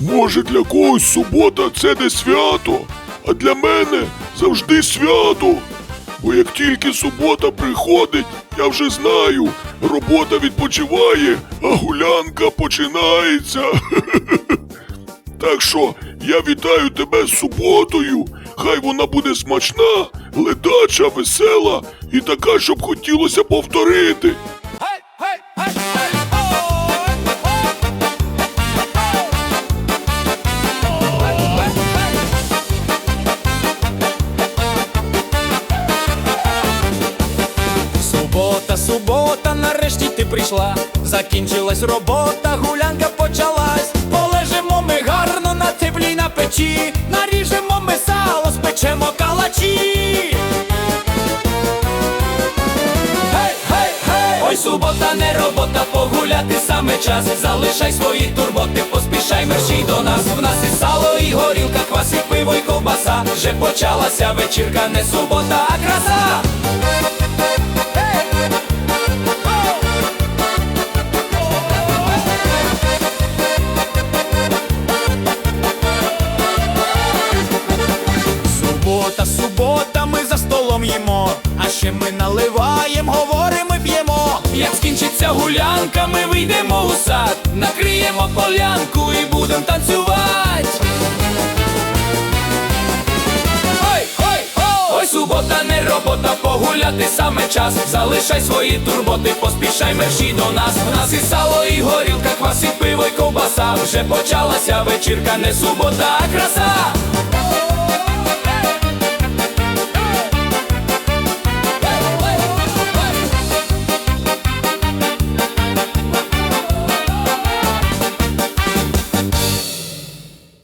Може, для когось субота це не свято, а для мене завжди свято. Бо як тільки субота приходить, я вже знаю, робота відпочиває, а гулянка починається. Так що я вітаю тебе з суботою. Хай вона буде смачна, ледача, весела і така, щоб хотілося повторити. Субота, субота, нарешті ти прийшла. Закінчилась робота, гулянка почалась. Полежимо ми гарно на теплій на печі. Наріжемо ми сало, спечемо калачі. Гей, гей, гей! Ой, субота, не робота, погуляти саме час. Залишай свої турботи, поспішай мерщій до нас. В нас і сало, і горілка, квас, і пиво, і ковбаса. Вже почалася вечірка, не субота, а краса. Столом їмо, а ще ми наливаємо, говоримо, п'ємо. Як скінчиться гулянка, ми вийдемо у сад, накриємо полянку і будемо танцювати. Ой, субота, не робота, погуляти саме час. Залишай свої турботи, поспішай мерщій до нас. У нас і сало, і горілка, квас, і пиво, і ковбаса. Вже почалася вечірка, не субота, а краса.